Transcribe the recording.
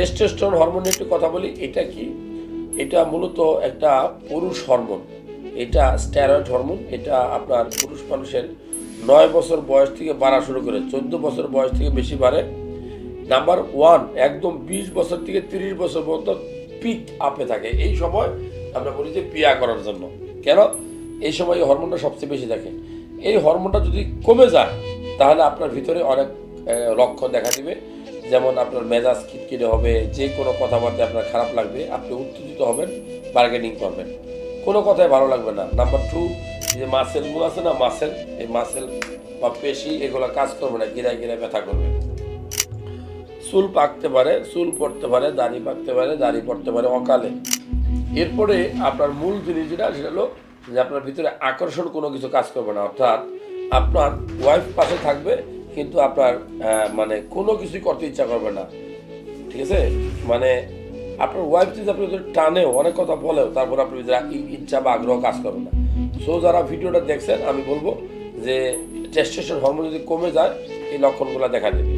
Testosterone hormone একটু কথা বলি, এটা কি? এটা মূলত একটা পুরুষ হরমোন এটা স্টেরয়েড হরমোন এটা আপনার পুরুষ মানুষের নয় বছর বয়স থেকে বাড়া শুরু করে, চোদ্দ বছর বয়স থেকে বেশি বাড়ে। নাম্বার ওয়ান একদম বিশ বছর থেকে তিরিশ বছর পর্যন্ত পিক আপে থাকে। এই সময় আমরা বলি যে পিয়া করার জন্য। কেন? এই সময় এই হরমোনটা সবচেয়ে বেশি থাকে। এই হরমোনটা যদি কমে যায়, তাহলে আপনার ভিতরে অনেক লক্ষণ দেখা দিবে। যেমন আপনার মেজাজ খিটখিটে হবে, যে কোনো কথাবার্তা আপনার খারাপ লাগবে, আপনি উত্তেজিত হবেন বার্গেনিং করবেন। কোনো কথাই ভালো লাগবে না। নাম্বার টু যে মাসেলগুলো আছে না মাসেল এই মাসেল বা পেশি, এগুলো কাজ করবে না, গিরায় গিরায় ব্যথা করবে। চুল পাকতে পারে, চুল পড়তে পারে, দাড়ি পাকতে পারে, দাড়ি পড়তে পারে অকালে। এরপরে আপনার মূল জিনিস যেটা, সেটা হলো যে আপনার ভিতরে আকর্ষণ কোনো কিছু কাজ করবে না। অর্থাৎ আপনার ওয়াইফ পাশে থাকবে কিন্তু আপনার মানে কোনো কিছুই করতে ইচ্ছা করবে না। ঠিক আছে? মানে আপনার ওয়াইফ যদি আপনি টানেও, অনেক কথা বলেও, তারপর আপনি ইচ্ছা বা আগ্রহ কাজ করবে না। সো যারা ভিডিওটা দেখছেন, আমি বলব যে টেস্টেশন হরমোন যদি কমে যায়, এই লক্ষণগুলো দেখা দেবে।